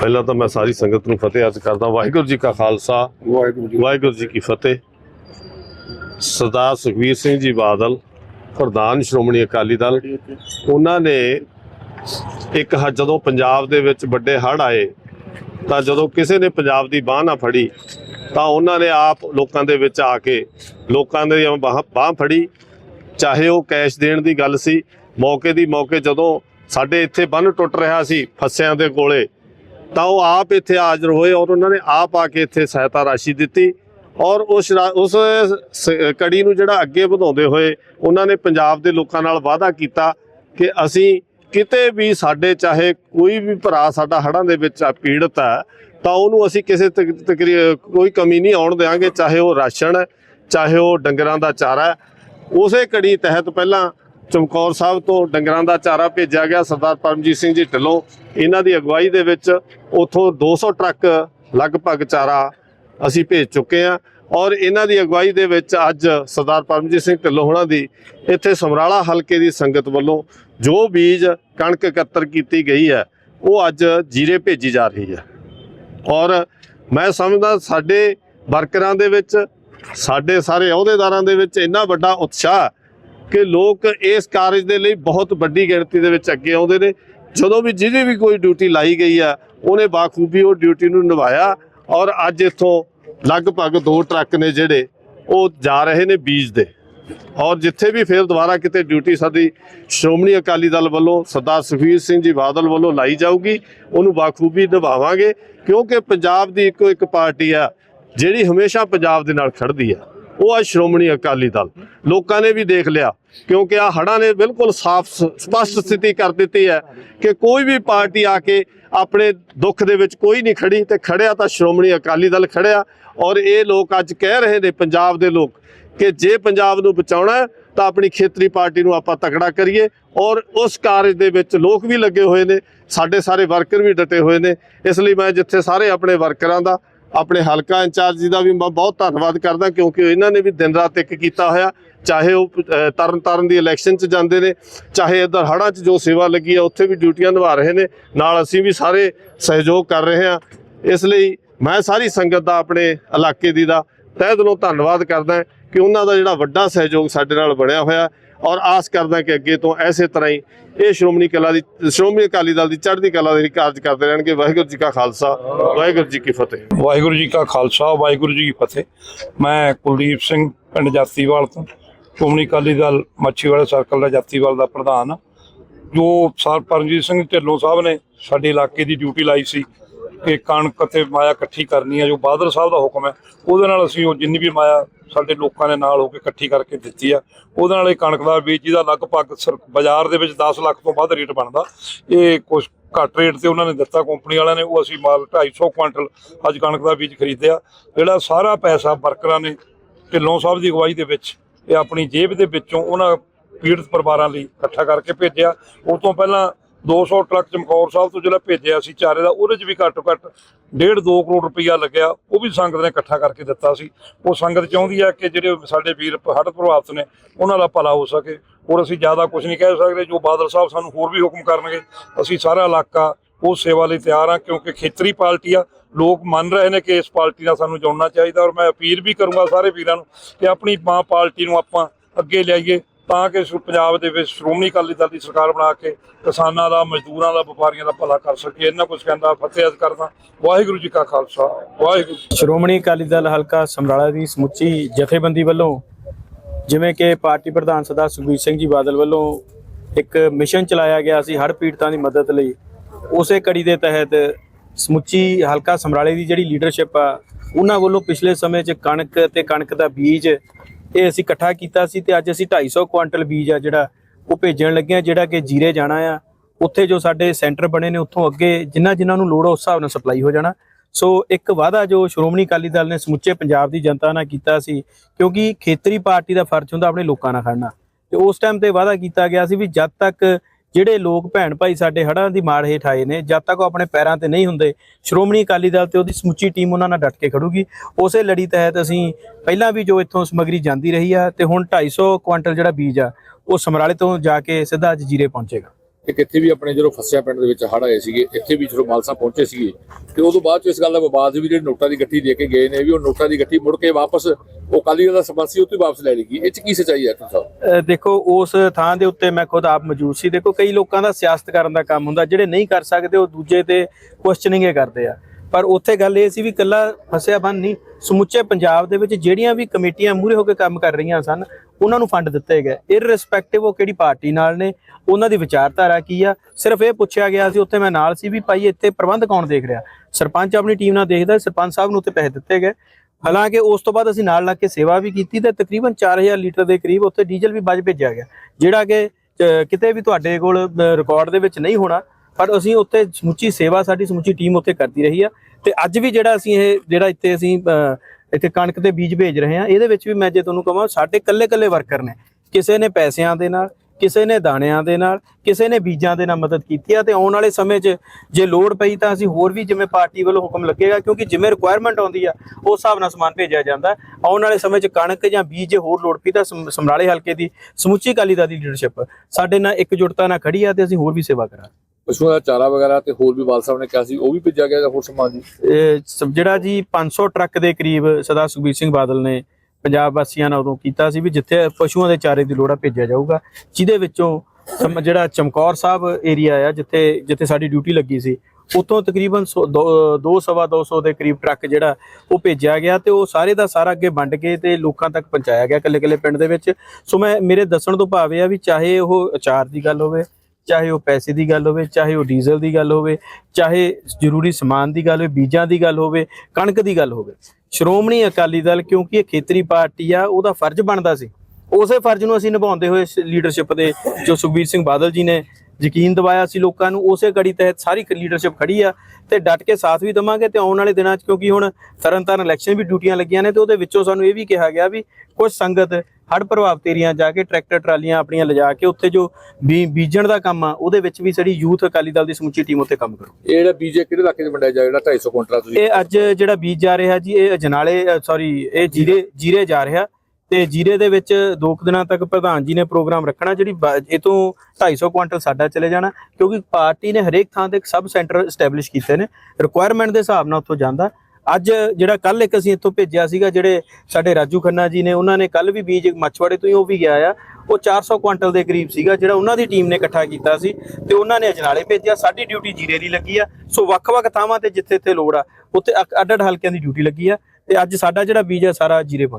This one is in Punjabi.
ਪਹਿਲਾਂ ਤਾਂ ਮੈਂ ਸਾਰੀ ਸੰਗਤ ਨੂੰ ਫਤਿਹ ਅਰਜ਼ ਕਰਦਾ ਵਾਹਿਗੁਰੂ ਜੀ ਕਾ ਖਾਲਸਾ। ਵਾਹਿਗੁਰੂ ਜੀ ਵਾਹਿਗੁਰੂ ਜੀ ਕੀ ਫਤਿਹ। ਸਰਦਾਰ ਸੁਖਬੀਰ ਸਿੰਘ ਜੀ ਬਾਦਲ ਪ੍ਰਧਾਨ ਸ਼੍ਰੋਮਣੀ ਅਕਾਲੀ ਦਲ ਉਹਨਾਂ ਨੇ ਇੱਕ ਹ- ਜਦੋਂ ਪੰਜਾਬ ਦੇ ਵਿੱਚ ਵੱਡੇ ਹੜ੍ਹ ਆਏ ਤਾਂ ਜਦੋਂ ਕਿਸੇ ਨੇ ਪੰਜਾਬ ਦੀ ਬਾਹ ਨਾ ਫੜੀ ਤਾਂ ਉਹਨਾਂ ਨੇ ਆਪ ਲੋਕਾਂ ਦੇ ਵਿੱਚ ਆ ਕੇ ਲੋਕਾਂ ਦੇ ਬਾਹ ਬਾਹ ਫੜੀ। ਚਾਹੇ ਉਹ ਕੈਸ਼ ਦੇਣ ਦੀ ਗੱਲ ਸੀ ਮੌਕੇ ਦੀ ਮੌਕੇ ਜਦੋਂ ਸਾਡੇ ਇੱਥੇ ਬੰਨ ਟੁੱਟ ਰਿਹਾ ਸੀ ਫੱਸਿਆਂ ਦੇ ਕੋਲੇ ਤਾਂ ਉਹ ਆਪ ਇੱਥੇ ਹਾਜ਼ਰ ਹੋਏ ਔਰ ਉਹਨਾਂ ਨੇ ਆਪ ਆ ਕੇ ਇੱਥੇ ਸਹਾਇਤਾ ਰਾਸ਼ੀ ਦਿੱਤੀ ਔਰ ਉਸ ਰਾ- ਉਸ ਸ- ਕੜੀ ਨੂੰ ਜਿਹੜਾ ਅੱਗੇ ਵਧਾਉਂਦੇ ਹੋਏ ਉਹਨਾਂ ਨੇ ਪੰਜਾਬ ਦੇ ਲੋਕਾਂ ਨਾਲ ਵਾਅਦਾ ਕੀਤਾ ਕਿ ਅਸੀਂ ਕਿਤੇ ਵੀ ਸਾਡੇ ਚਾਹੇ ਕੋਈ ਵੀ ਭਰਾ ਸਾਡਾ ਹੜ੍ਹਾਂ ਦੇ ਵਿੱਚ ਪੀੜਤ ਹੈ, ਤਾਂ ਉਹਨੂੰ ਅਸੀਂ ਕਿਸੇ ਤਕ- ਤਕਰੀ ਕੋਈ ਕਮੀ ਨਹੀਂ ਆਉਣ ਦੇਵਾਂਗੇ ਚਾਹੇ ਉਹ ਰਾਸ਼ਨ ਹੈ, ਚਾਹੇ ਉਹ ਡੰਗਰਾਂ ਦਾ ਚਾਰਾ ਉਸੇ ਕੜੀ ਤਹਿਤ ਪਹਿਲਾਂ ਚਮਕੌਰ ਸਾਹਿਬ ਤੋਂ ਡੰਗਰਾਂ ਦਾ ਚਾਰਾ ਭੇਜਿਆ ਗਿਆ। ਸਰਦਾਰ ਪਰਮਜੀਤ ਸਿੰਘ ਜੀ ਢਿੱਲੋਂ ਇਹਨਾਂ ਦੀ ਅਗਵਾਈ ਦੇ ਵਿੱਚ ਉਥੋਂ 200 ਟਰੱਕ ਲਗਭਗ ਚਾਰਾ ਅਸੀਂ ਭੇਜ ਚੁੱਕੇ ਹਾਂ ਔਰ ਇਹਨਾਂ ਦੀ ਅਗਵਾਈ ਦੇ ਵਿੱਚ ਅੱਜ ਸਰਦਾਰ ਪਰਮਜੀਤ ਸਿੰਘ ਢਿੱਲੋਂ ਹੋਣਾ ਦੀ ਇੱਥੇ ਸਮਰਾਲਾ ਹਲਕੇ ਦੀ ਸੰਗਤ ਵੱਲੋਂ ਜੋ ਬੀਜ ਕਣਕ ਇਕੱਤਰ ਕੀਤੀ ਗਈ ਹੈ, ਉਹ ਅੱਜ ਜੀਰੇ ਭੇਜੀ ਜਾ ਰਹੀ ਹੈ। ਔਰ ਮੈਂ ਸਮਝਦਾ ਸਾਡੇ ਵਰਕਰਾਂ ਦੇ ਵਿੱਚ, ਸਾਡੇ ਸਾਰੇ ਅਹੁਦੇਦਾਰਾਂ ਦੇ ਵਿੱਚ ਇੰਨਾ ਵੱਡਾ ਉਤਸ਼ਾਹ ਕਿ ਲੋਕ ਇਸ ਕਾਰਜ ਦੇ ਲਈ ਬਹੁਤ ਵੱਡੀ ਗਿਣਤੀ ਦੇ ਵਿੱਚ ਅੱਗੇ ਆਉਂਦੇ ਨੇ। ਜਦੋਂ ਵੀ ਜਿਹਦੀ ਵੀ ਕੋਈ ਡਿਊਟੀ ਲਾਈ ਗਈ ਆ, ਉਹਨੇ ਬਾਖੂਬੀ ਉਹ ਡਿਊਟੀ ਨੂੰ ਨਿਭਾਇਆ ਔਰ ਅੱਜ ਇੱਥੋਂ ਲਗਭਗ ਦੋ ਟਰੱਕ ਨੇ ਜਿਹੜੇ ਉਹ ਜਾ ਰਹੇ ਨੇ ਬੀਜ ਦੇ। ਔਰ ਜਿੱਥੇ ਵੀ ਫਿਰ ਦੁਬਾਰਾ ਕਿਤੇ ਡਿਊਟੀ ਸਾਡੀ ਸ਼੍ਰੋਮਣੀ ਅਕਾਲੀ ਦਲ ਵੱਲੋਂ ਸਰਦਾਰ ਸੁਖਬੀਰ ਸਿੰਘ ਜੀ ਬਾਦਲ ਵੱਲੋਂ ਲਾਈ ਜਾਊਗੀ, ਉਹਨੂੰ ਬਾਖੂਬੀ ਨਿਭਾਵਾਂਗੇ ਕਿਉਂਕਿ ਪੰਜਾਬ ਦੀ ਇੱਕੋ ਇੱਕ ਪਾਰਟੀ ਆ, ਜਿਹੜੀ ਹਮੇਸ਼ਾ ਪੰਜਾਬ ਦੇ ਨਾਲ ਖੜਦੀ ਆ। ਉਹ ਆ ਸ਼੍ਰੋਮਣੀ ਅਕਾਲੀ ਦਲ। ਲੋਕਾਂ ਨੇ ਵੀ ਦੇਖ ਲਿਆ ਕਿਉਂਕਿ ਆ ਹੜ੍ਹਾਂ ਨੇ ਬਿਲਕੁਲ ਸਾਫ਼ ਸ- ਸਪਸ਼ਟ ਸਥਿਤੀ ਕਰ ਦਿੱਤੀ ਹੈ ਕਿ ਕੋਈ ਵੀ ਪਾਰਟੀ ਆ ਕੇ ਆਪਣੇ ਦੁੱਖ ਦੇ ਵਿੱਚ ਕੋਈ ਨਹੀਂ ਖੜੀ ਤੇ ਖੜਿਆ ਤਾਂ ਸ਼੍ਰੋਮਣੀ ਅਕਾਲੀ ਦਲ ਖੜਿਆ ਔਰ ਇਹ ਲੋਕ ਅੱਜ ਕਹਿ ਰਹੇ ਨੇ ਪੰਜਾਬ ਦੇ ਲੋਕ ਕਿ ਜੇ ਪੰਜਾਬ ਨੂੰ ਬਚਾਉਣਾ ਤਾਂ ਆਪਣੀ ਖੇਤਰੀ ਪਾਰਟੀ ਨੂੰ ਆਪਾਂ ਤਕੜਾ ਕਰੀਏ ਔਰ ਉਸ ਕਾਰਜ ਦੇ ਵਿੱਚ ਲੋਕ ਵੀ ਲੱਗੇ ਹੋਏ ਨੇ, ਸਾਡੇ ਸਾਰੇ ਵਰਕਰ ਵੀ ਡਟੇ ਹੋਏ ਨੇ, ਇਸ ਲਈ ਮੈਂ ਜਿੱਥੇ ਸਾਰੇ ਆਪਣੇ ਵਰਕਰਾਂ ਦਾ ਆਪਣੇ ਹਲਕਾ ਇੰਚਾਰਜ ਜੀ ਦਾ ਵੀ ਮੈਂ ਬਹੁਤ ਧੰਨਵਾਦ ਕਰਦਾ ਕਿਉਂਕਿ ਇਹਨਾਂ ਨੇ ਵੀ ਦਿਨ ਰਾਤ ਇੱਕ ਕੀਤਾ ਹੋਇਆ। ਚਾਹੇ ਉਹ ਅ, ਤਰਨ ਤਾਰਨ ਦੀ ਇਲੈਕਸ਼ਨ 'ਚ ਜਾਂਦੇ ਨੇ ਚਾਹੇ ਇੱਧਰ ਹੜ੍ਹਾਂ 'ਚ ਜੋ ਸੇਵਾ ਲੱਗੀ ਆ ਉੱਥੇ ਵੀ ਡਿਊਟੀਆਂ ਨਿਭਾ ਰਹੇ ਨੇ। ਨਾਲ ਅਸੀਂ ਵੀ ਸਾਰੇ ਸਹਿਯੋਗ ਕਰ ਰਹੇ ਹਾਂ। ਇਸ ਲਈ ਮੈਂ ਸਾਰੀ ਸੰਗਤ ਦਾ ਆਪਣੇ ਇਲਾਕੇ ਦੀ ਦਾ ਤਹਿ ਦਿਲੋਂ ਧੰਨਵਾਦ ਕਰਦਾ ਕਿ ਉਹਨਾਂ ਦਾ ਜਿਹੜਾ ਵੱਡਾ ਸਹਿਯੋਗ ਸਾਡੇ ਨਾਲ ਬਣਿਆ ਹੋਇਆ। ਔਰ ਆਸ ਕਰਦਾ ਕਿ ਅੱਗੇ ਤੋਂ ਐਸੇ ਤਰ੍ਹਾਂ ਹੀ ਇਹ ਸ਼੍ਰੋਮਣੀ ਕਲਾ ਦੀ, ਸ਼੍ਰੋਮਣੀ ਅਕਾਲੀ ਦਲ ਦੀ ਚੜ੍ਹਦੀ ਕਲਾ ਦੇ ਲਈ ਕਾਰਜ ਕਰਦੇ ਰਹਿਣਗੇ। ਵਾਹਿਗੁਰੂ ਜੀ ਕਾ ਖਾਲਸਾ, ਵਾਹਿਗੁਰੂ ਜੀ ਕੀ ਫਤਿਹ। ਵਾਹਿਗੁਰੂ ਜੀ ਕਾ ਖਾਲਸਾ, ਵਾਹਿਗੁਰੂ ਜੀ ਕੀ ਫਤਿਹ। ਮੈਂ ਕੁਲਦੀਪ ਸਿੰਘ ਪਿੰਡ ਜਾਤੀਵਾਲ ਤੋਂ, ਸ਼੍ਰੋਮਣੀ ਅਕਾਲੀ ਦਲ ਮੱਛੀਵਾੜਾ ਸਰਕਲ ਦਾ ਜਾਤੀਵਾਲ ਦਾ ਪ੍ਰਧਾਨ ਜੋ ਸਰ ਪਰਮਜੀਤ ਸਿੰਘ ਢਿੱਲੋਂ ਸਾਹਿਬ ਨੇ ਸਾਡੇ ਇਲਾਕੇ ਦੀ ਡਿਊਟੀ ਲਾਈ ਸੀ ਕਿ ਕਣਕ ਅਤੇ ਮਾਇਆ ਇਕੱਠੀ ਕਰਨੀ ਹੈ ਜੋ ਬਾਦਲ ਸਾਹਿਬ ਦਾ ਹੁਕਮ ਹੈ, ਉਹਦੇ ਨਾਲ ਅਸੀਂ ਉਹ ਜਿੰਨੀ ਵੀ ਮਾਇਆ ਸਾਡੇ ਲੋਕਾਂ ਦੇ ਨਾਲ ਹੋ ਕੇ ਇਕੱਠੀ ਕਰਕੇ ਦਿੱਤੀ ਆ, ਉਹਦੇ ਨਾਲ ਇਹ ਕਣਕ ਦਾ ਬੀਜ ਜਿਹਦਾ ਲਗਭਗ ਸਰ- ਬਾਜ਼ਾਰ ਦੇ ਵਿੱਚ 10 ਲੱਖ ਤੋਂ ਵੱਧ ਰੇਟ ਬਣਦਾ, ਇਹ ਕੁਝ ਘੱਟ ਰੇਟ ਤੇ ਉਹਨਾਂ ਨੇ ਦਿੱਤਾ, ਕੰਪਨੀ ਵਾਲਿਆਂ ਨੇ, ਉਹ ਅਸੀਂ ਮਾਲ 250 ਕੁਇੰਟਲ ਅੱਜ ਕਣਕ ਦਾ ਬੀਜ ਖਰੀਦਿਆ, ਜਿਹੜਾ ਸਾਰਾ ਪੈਸਾ ਵਰਕਰਾਂ ਨੇ ਢਿੱਲੋਂ ਸਾਹਿਬ ਦੀ ਅਗਵਾਈ ਦੇ ਵਿੱਚ, ਇਹ ਆਪਣੀ ਜੇਬ ਦੇ ਵਿੱਚੋਂ ਉਹਨਾਂ ਪੀੜਤ ਪਰਿਵਾਰਾਂ ਲਈ ਇਕੱਠਾ ਕਰਕੇ ਭੇਜਿਆ, ਉਹ ਤੋਂ ਪਹਿਲਾਂ 200 ਟਰੱਕ ਚਮਕੌਰ ਸਾਹਿਬ ਤੋਂ ਜਿਹੜਾ ਭੇਜਿਆ ਸੀ ਚਾਰੇ ਦਾ, ਉਹਦੇ 'ਚ ਵੀ ਘੱਟੋ ਘੱਟ 1.5 2 ਕਰੋੜ ਰੁਪਈਆ ਲੱਗਿਆ। ਉਹ ਵੀ ਸੰਗਤ ਨੇ ਇਕੱਠਾ ਕਰਕੇ ਦਿੱਤਾ ਸੀ। ਉਹ ਸੰਗਤ ਚਾਹੁੰਦੀ ਆ ਕਿ ਜਿਹੜੇ ਸਾਡੇ ਵੀਰ ਹੜ੍ਹ ਪ੍ਰਭਾਵਿਤ ਨੇ, ਉਹਨਾਂ ਦਾ ਭਲਾ ਹੋ ਸਕੇ। ਔਰ ਅਸੀਂ ਜ਼ਿਆਦਾ ਕੁਝ ਨਹੀਂ ਕਹਿ ਸਕਦੇ। ਜੋ ਬਾਦਲ ਸਾਹਿਬ ਸਾਨੂੰ ਹੋਰ ਵੀ ਹੁਕਮ ਕਰਨਗੇ, ਅਸੀਂ ਸਾਰਾ ਇਲਾਕਾ ਉਹ ਸੇਵਾ ਲਈ ਤਿਆਰ ਹਾਂ ਕਿਉਂਕਿ ਖੇਤਰੀ ਪਾਰਟੀ ਆ। ਲੋਕ ਮੰਨ ਰਹੇ ਨੇ ਕਿ ਇਸ ਪਾਰਟੀ ਨਾਲ ਸਾਨੂੰ ਜੁੜਨਾ ਚਾਹੀਦਾ ਔਰ ਮੈਂ ਅਪੀਲ ਵੀ ਕਰੂੰਗਾ ਸਾਰੇ ਵੀਰਾਂ ਨੂੰ ਕਿ ਆਪਣੀ ਮਾਂ ਪਾਰਟੀ ਨੂੰ ਆਪਾਂ ਅੱਗੇ ਲਿਆਈਏ। ਤਾਂ ਕਿ ਪੰਜਾਬ ਦੇ ਵਿੱਚ ਸ਼੍ਰੋਮਣੀ ਅਕਾਲੀ ਦਲ ਦੀ ਸਰਕਾਰ ਬਣਾ ਕੇ ਕਿਸਾਨਾਂ ਦਾ, ਮਜ਼ਦੂਰਾਂ ਦਾ, ਵਪਾਰੀਆਂ ਦਾ ਭਲਾ ਕਰ ਸਕੀਏ ਇਹਨਾਂ ਕੁਝ ਕਹਿੰਦਾ, ਫਤਿਹ ਕਰਦਾ। ਵਾਹਿਗੁਰੂ ਜੀ ਕਾ ਖਾਲਸਾ। ਵਾਹਿਗੁਰੂ ਸ਼੍ਰੋਮਣੀ ਅਕਾਲੀ ਦਲ ਹਲਕਾ ਸਮਰਾਲਾ ਦੀ ਸਮੁੱਚੀ ਜਥੇਬੰਦੀ ਵੱਲੋਂ ਜਿਵੇਂ ਕਿ ਪਾਰਟੀ ਪ੍ਰਧਾਨ ਸਰਦਾਰ ਸੁਖਬੀਰ ਸਿੰਘ ਜੀ ਬਾਦਲ ਵੱਲੋਂ ਇੱਕ ਮਿਸ਼ਨ ਚਲਾਇਆ ਗਿਆ ਸੀ ਹੜ੍ਹ ਪੀੜਤਾਂ ਦੀ ਮਦਦ ਲਈ, ਉਸੇ ਕੜੀ ਦੇ ਤਹਿਤ ਸਮੁੱਚੀ ਹਲਕਾ ਸਮਰਾਲੇ ਦੀ ਜਿਹੜੀ ਲੀਡਰਸ਼ਿਪ ਆ, ਉਹਨਾਂ ਵੱਲੋਂ ਪਿਛਲੇ ਸਮੇਂ 'ਚ ਕਣਕ ਤੇ ਕਣਕ ਦਾ ਬੀਜ ਇਹ ਅਸੀਂ ਇਕੱਠਾ ਕੀਤਾ ਸੀ ਤੇ ਅੱਜ ਅਸੀਂ 250 ਕੁਇੰਟਲ ਬੀਜ ਆ ਜਿਹੜਾ ਉਹ ਭੇਜਣ ਲੱਗੇ ਆ ਜਿਹੜਾ ਕਿ ਜੀਰੇ ਜਾਣਾ ਆ। ਉੱਥੇ ਜੋ ਸਾਡੇ ਸੈਂਟਰ ਬਣੇ ਨੇ, ਉੱਥੋਂ ਅੱਗੇ ਜਿੰਨਾ ਜਿਨ੍ਹਾਂ ਨੂੰ ਲੋੜ ਆ, ਉਸ ਹਿਸਾਬ ਨਾਲ ਸਪਲਾਈ ਹੋ ਜਾਣਾ। ਸੋ ਇੱਕ ਵਾਅਦਾ ਜੋ ਸ਼੍ਰੋਮਣੀ ਅਕਾਲੀ ਦਲ ਨੇ ਸਮੁੱਚੇ ਪੰਜਾਬ ਦੀ ਜਨਤਾ ਨਾਲ ਕੀਤਾ ਸੀ, ਕਿਉਂਕਿ ਖੇਤਰੀ ਪਾਰਟੀ ਦਾ ਫਰਜ਼ ਹੁੰਦਾ ਆਪਣੇ ਲੋਕਾਂ ਨਾਲ ਖੜਨਾ। ਤੇ ਉਸ ਟਾਈਮ ਤੇ ਵਾਅਦਾ ਕੀਤਾ ਗਿਆ ਸੀ ਵੀ ਜਦ ਤੱਕ ਜਿਹੜੇ ਲੋਕ ਭੈਣ ਭਾਈ ਸਾਡੇ ਹੜ੍ਹਾਂ ਦੀ ਮਾਰ ਹੇਠ ਆਏ ਨੇ, ਜਦ ਤੱਕ ਉਹ ਆਪਣੇ ਪੈਰਾਂ ਤੇ ਨਹੀਂ ਹੁੰਦੇ, ਸ਼੍ਰੋਮਣੀ ਅਕਾਲੀ ਦਲ ਤੇ ਉਹਦੀ ਸਮੁੱਚੀ ਟੀਮ ਉਹਨਾਂ ਨਾਲ ਡਟ ਕੇ ਖੜੂਗੀ। ਉਸੇ ਲੜੀ ਤਹਿਤ ਅਸੀਂ ਪਹਿਲਾਂ ਵੀ ਜੋ ਇੱਥੋਂ ਸਮਗਰੀ ਜਾਂਦੀ ਰਹੀ ਆ, ਤੇ ਹੁਣ 250 ਕੁਇੰਟਲ ਜਿਹੜਾ ਬੀਜ ਆ, ਉਹ ਸਮਰਾਲੇ ਤੋਂ ਜਾ ਕੇ ਸਿੱਧਾ ਜੀਰੇ ਪਹੁੰਚੇਗਾ। ਇੱਕ ਇੱਥੇ ਵੀ ਆਪਣੇ ਜਦੋਂ ਫਸਿਆ ਪਿੰਡ ਦੇ ਵਿੱਚ ਹੜ੍ਹ ਆਏ ਸੀਗੇ, ਇੱਥੇ ਵੀ ਜਦੋਂ ਮਾਲਸਾ ਪਹੁੰਚੇ ਸੀਗੇ, ਤੇ ਉਦੋਂ ਬਾਅਦ ਚ ਇਸ ਗੱਲ ਦਾ ਵਿਵਾਦ ਵੀ ਜਿਹੜੇ ਨੋਟਾਂ ਦੀ ਗੱਠੀ ਦੇ ਕੇ ਗਏ ਨੇ, ਵੀ ਉਹ ਨੋਟਾਂ ਦੀ ਗੱਠੀ ਮੁੜ ਕੇ ਵਾਪਸ, ਉਹ ਕਾਲੀ ਦਾ ਸਬੰਧ ਸੀ ਉੱਥੇ ਵਾਪਸ ਲੈ ਲਈ ਗਈ। ਇਹ ਚ ਕੀ ਸੱਚਾਈ ਹੈ ਤੁਸੀਂ ਦੇਖੋ, ਉਸ ਥਾਂ ਦੇ ਉੱਤੇ ਮੈਂ ਖੁਦ ਆਪ ਮੌਜੂਦ ਸੀ। ਦੇਖੋ, ਕਈ ਲੋਕਾਂ ਦਾ ਸਿਆਸਤ ਕਰਨ ਦਾ ਕੰਮ ਹੁੰਦਾ, ਜਿਹੜੇ ਨਹੀਂ ਕਰ ਸਕਦੇ, ਉਹ ਦੂਜੇ ਤੇ ਕੁਐਸਚਨਿੰਗ ਕਰਦੇ ਆ। ਪਰ ਉੱਥੇ ਗੱਲ ਇਹ ਸੀ ਵੀ ਕੱਲਾ ਫਸਿਆ ਬੰਨ ਨਹੀਂ, ਸਮੁੱਚੇ ਪੰਜਾਬ ਦੇ ਵਿੱਚ ਜਿਹੜੀਆਂ ਵੀ ਕਮੇਟੀਆਂ ਮੂਹਰੇ ਹੋ ਕੇ ਕੰਮ ਕਰ ਰਹੀਆਂ ਸਨ, ਉਹਨਾਂ ਨੂੰ ਫੰਡ ਦਿੱਤੇ ਗਏ। ਇਰਰਿਸਪੈਕਟਿਵ ਉਹ ਕਿਹੜੀ ਪਾਰਟੀ ਨਾਲ ਨੇ, ਉਹਨਾਂ ਦੀ ਵਿਚਾਰਧਾਰਾ ਕੀ ਆ, ਸਿਰਫ ਇਹ ਪੁੱਛਿਆ ਗਿਆ ਸੀ, ਉੱਥੇ ਮੈਂ ਨਾਲ ਸੀ ਵੀ ਭਾਈ ਇੱਥੇ ਪ੍ਰਬੰਧ ਕੌਣ ਦੇਖ ਰਿਹਾ? ਸਰਪੰਚ ਆਪਣੀ ਟੀਮ ਨਾਲ ਦੇਖਦਾ, ਸਰਪੰਚ ਸਾਹਿਬ ਨੂੰ ਉੱਥੇ ਪੈਸੇ ਦਿੱਤੇ ਗਏ। ਹਾਲਾਂਕਿ ਉਸ ਤੋਂ ਬਾਅਦ ਅਸੀਂ ਨਾਲ ਲੱਗ ਕੇ ਸੇਵਾ ਵੀ ਕੀਤੀ ਤੇ ਤਕਰੀਬਨ 4000 ਲੀਟਰ ਦੇ ਕਰੀਬ ਉੱਥੇ ਡੀਜ਼ਲ ਵੀ ਬਚ ਭੇਜਿਆ ਗਿਆ, ਜਿਹੜਾ ਕਿ ਕਿਤੇ ਵੀ ਤੁਹਾਡੇ ਕੋਲ ਰਿਕਾਰਡ ਦੇ ਵਿੱਚ ਨਹੀਂ ਹੋਣਾ। ਪਰ ਅਸੀਂ ਉੱਥੇ ਸਮੁੱਚੀ ਸੇਵਾ ਸਾਡੀ ਸਮੁੱਚੀ ਟੀਮ ਉੱਥੇ ਕਰਦੀ ਰਹੀ ਆ ਤੇ ਅੱਜ ਵੀ ਜਿਹੜਾ ਅਸੀਂ ਇਹ ਜਿਹੜਾ ਇੱਥੇ ਅਸੀਂ ਇੱਥੇ ਕਣਕ ਤੇ ਬੀਜ ਭੇਜ ਰਹੇ ਹਾਂ, ਇਹਦੇ ਵਿੱਚ ਵੀ ਮੈਂ ਜੇ ਤੁਹਾਨੂੰ ਕਹਾਂ ਸਾਡੇ ਕੱਲੇ-ਕੱਲੇ ਵਰਕਰ ਨੇ। ਕਿਸੇ ਨੇ ਪੈਸਿਆਂ ਦੇ ਨਾਲ, ਕਿਸੇ ਨੇ ਦਾਣਿਆਂ ਦੇ ਨਾਲ, ਕਿਸੇ ਨੇ ਬੀਜਾਂ ਦੇ ਨਾਲ ਮਦਦ ਕੀਤੀ ਆ ਤੇ ਆਉਣ ਵਾਲੇ ਸਮੇਂ 'ਚ ਜੇ ਲੋੜ ਪਈ ਤਾਂ ਅਸੀਂ ਹੋਰ ਵੀ ਜਿਵੇਂ ਪਾਰਟੀ ਵੱਲੋਂ ਹੁਕਮ ਲੱਗੇਗਾ, ਕਿਉਂਕਿ ਜਿਵੇਂ ਰਿਕੁਆਇਰਮੈਂਟ ਆਉਂਦੀ ਆ, ਉਸ ਹਿਸਾਬ ਨਾਲ ਸਮਾਨ ਭੇਜਿਆ ਜਾਂਦਾ। ਆਉਣ ਵਾਲੇ ਸਮੇਂ 'ਚ ਕਣਕ ਜਾਂ ਬੀਜ ਜੇ ਹੋਰ ਲੋੜ ਪਈ ਤਾਂ ਸਮਰਾਲੇ ਹਲਕੇ ਦੀ ਸਮੁੱਚੀ ਅਕਾਲੀ ਦਲ ਦੀ ਲੀਡਰਸ਼ਿਪ ਸਾਡੇ ਨਾਲ ਇਕਜੁੱਟਤਾ ਨਾਲ ਖੜੀ ਆ ਤੇ ਅਸੀਂ ਹੋਰ ਵੀ ਸੇਵਾ ਕਰਾਂਗੇ। ਪਸ਼ੂਆਂ ਦਾ ਚਾਰਾ ਵਗੈਰਾ ਤੇ ਹੋਰ ਵੀ ਬਾਲ ਸਾਹਿਬ ਨੇ ਕਿਹਾ ਸੀ, ਉਹ ਵੀ ਭੇਜਿਆ ਗਿਆ ਜਾਂ ਹੋਰ ਸਮਾਨ ਜੀ? ਇਹ ਸਭ ਜਿਹੜਾ ਜੀ 500 ਟਰੱਕ ਦੇ ਕਰੀਬ ਸਰਦਾਰ ਸੁਖਬੀਰ ਸਿੰਘ ਬਾਦਲ ਨੇ ਪੰਜਾਬ ਵਾਸੀਆਂ ਨਾਲ ਉਦੋਂ ਕੀਤਾ ਸੀ ਵੀ ਜਿੱਥੇ ਪਸ਼ੂਆਂ ਦੇ ਚਾਰੇ ਦੀ ਲੋੜ ਭੇਜਿਆ ਜਾਊਗਾ, ਜਿਹਦੇ ਵਿੱਚੋਂ ਸਮ- ਜਿਹੜਾ ਚਮਕੌਰ ਸਾਹਿਬ ਏਰੀਆ ਆ, ਜਿੱਥੇ ਜਿੱਥੇ ਸਾਡੀ ਡਿਊਟੀ ਲੱਗੀ ਸੀ ਉਤੋਂ ਤਕਰੀਬਨ 2 ਸਵਾ 200 ਦੇ ਕਰੀਬ ਟਰੱਕ ਜਿਹੜਾ ਉਹ ਭੇਜਿਆ ਗਿਆ ਤੇ ਉਹ ਸਾਰੇ ਦਾ ਸਾਰਾ ਅੱਗੇ ਵੰਡ ਕੇ ਤੇ ਲੋਕਾਂ ਤੱਕ ਪਹੁੰਚਾਇਆ ਗਿਆ ਕੱਲੇ ਕੱਲੇ ਪਿੰਡ ਦੇ ਵਿੱਚ। ਸੋ ਮੈਂ, ਮੇਰੇ ਦੱਸਣ ਤੋਂ ਭਾਵ ਇਹ ਆ ਵੀ ਚਾਹੇ ਉਹ ਅਚਾਰ ਦੀ ਗੱਲ ਹੋਵੇ ਚਾਹੇ ਉਹ ਪੈਸੇ ਦੀ ਗੱਲ ਹੋਵੇ, ਚਾਹੇ ਉਹ ਡੀਜ਼ਲ ਦੀ ਗੱਲ ਹੋਵੇ, ਚਾਹੇ ਜ਼ਰੂਰੀ ਸਮਾਨ ਦੀ ਗੱਲ ਹੋਵੇ, ਬੀਜਾਂ ਦੀ ਗੱਲ ਹੋਵੇ, ਕਣਕ ਦੀ ਗੱਲ ਹੋਵੇ। ਸ਼੍ਰੋਮਣੀ ਅਕਾਲੀ ਦਲ ਕਿਉਂਕਿ ਇਹ ਖੇਤਰੀ ਪਾਰਟੀ ਆ, ਉਹਦਾ ਫਰਜ਼ ਬਣਦਾ ਸੀ। ਉਸੇ ਫਰਜ਼ ਨੂੰ ਅਸੀਂ ਨਿਭਾਉਂਦੇ ਹੋਏ ਲੀਡਰਸ਼ਿਪ ਦੇ ਜੋ ਸੁਖਬੀਰ ਸਿੰਘ ਬਾਦਲ ਜੀ ਨੇ ਯਕੀਨ ਦਿਵਾਇਆ ਸੀ ਲੋਕਾਂ ਨੂੰ, ਉਸੇ ਕੜੀ ਤਹਿਤ ਸਾਰੀ ਲੀਡਰਸ਼ਿਪ ਖੜੀ ਆ ਤੇ ਡਟ ਕੇ ਸਾਥ ਵੀ ਦਵਾਂਗੇ ਤੇ ਆਉਣ ਵਾਲੇ ਦਿਨਾਂ 'ਚ ਕਿਉਂਕਿ ਹੁਣ ਤਰਨਤਾਰਨ ਇਲੈਕਸ਼ਨ ਵੀ ਡਿਊਟੀਆਂ ਲੱਗੀਆਂ ਨੇ ਤੇ ਉਹਦੇ ਵਿੱਚੋਂ ਸਾਨੂੰ ਇਹ ਵੀ ਕਿਹਾ ਗਿਆ ਵੀ ਕੁਝ ਸੰਗਤ ਹੜ੍ਹ ਪ੍ਰਭਾਵਿਤ ਏਰੀਆ ਜਾ ਕੇ ਟਰੈਕਟਰ ਟਰਾਲੀਆਂ ਆਪਣੀਆਂ ਲਿਜਾ ਕੇ ਉੱਥੇ ਜੋ ਬੀਜਣ ਦਾ ਕੰਮ ਆ ਉਹਦੇ ਵਿੱਚ ਵੀ ਸਾਡੀ ਯੂਥ ਅਕਾਲੀ ਦਲ ਦੀ ਸਮੁੱਚੀ ਟੀਮ ਉੱਤੇ ਕੰਮ ਕਰੂ ਇਹ ਜਿਹੜਾ ਬੀਜੇ ਕਿਹੜੇ ਇਲਾਕੇ 'ਚ ਵੰਡਿਆ ਜਾਏਗਾ ਜਿਹੜਾ 250 ਕੁਇੰਟਲ ਤੁਸੀਂ ਇਹ ਅੱਜ ਜਿਹੜਾ ਬੀਜ ਜਾ ਰਿਹਾ ਜੀ ਇਹ ਅਜਨਾਲੇ ਸੌਰੀ ਇਹ ਜੀਰੇ ਜੀਰੇ ਜਾ ਰਿਹਾ ਤੇ ਜੀਰੇ ਦੇ ਵਿੱਚ ਦੋ ਕੁ ਦਿਨਾਂ ਤੱਕ ਪ੍ਰਧਾਨ ਜੀ ਨੇ ਪ੍ਰੋਗਰਾਮ ਰੱਖਣਾ ਜਿਹੜੀ ਇਹ ਤੋਂ 250 ਕੁਇੰਟਲ ਸਾਡਾ ਚਲੇ ਜਾਣਾ ਕਿਉਂਕਿ ਪਾਰਟੀ ਨੇ ਹਰੇਕ ਥਾਂ ਤੇ ਇੱਕ ਸਬ ਸੈਂਟਰ ਐਸਟੈਬਲਿਸ਼ ਕੀਤੇ ਨੇ। ਰਿਕੁਆਇਰਮੈਂਟ ਦੇ ਹਿਸਾਬ ਨਾਲ ਉੱਥੋਂ ਜਾਂਦਾ। ਅੱਜ ਜਿਹੜਾ ਕੱਲ ਇੱਕ ਅਸੀਂ ਇੱਥੋਂ ਭੇਜਿਆ ਸੀਗਾ, ਜਿਹੜੇ ਸਾਡੇ ਰਾਜੂ ਖੰਨਾ ਜੀ ਨੇ, ਉਹਨਾਂ ਨੇ ਕੱਲ ਵੀ ਬੀਜ ਮੱਛਵਾੜੇ ਤੋਂ ਹੀ ਉਹ ਵੀ ਗਿਆ ਆ। ਉਹ 400 ਕੁਇੰਟਲ ਦੇ ਕਰੀਬ ਸੀਗਾ, ਜਿਹੜਾ ਉਹਨਾਂ ਦੀ ਟੀਮ ਨੇ ਇਕੱਠਾ ਕੀਤਾ ਸੀ ਤੇ ਉਹਨਾਂ ਨੇ ਅਜਨਾਲੇ ਭੇਜਿਆ। ਸਾਡੀ ਡਿਊਟੀ ਜੀਰੇ ਦੀ ਲੱਗੀ ਆ। ਸੋ ਵੱਖ-ਵੱਖ ਥਾਵਾਂ ਤੇ ਜਿੱਥੇ ਇੱਥੇ ਲੋੜ ਆ, ਉੱਥੇ ਅੱਡ-ਅੱਡ ਹਲਕਿਆਂ ਦੀ ਡਿਊਟੀ ਲੱਗੀ ਆ ਤੇ ਅੱਜ ਸਾਡਾ ਜਿਹੜਾ ਬੀਜ ਆ, ਸਾਰਾ ਜੀਰੇ ਪਹੁੰਚਿਆ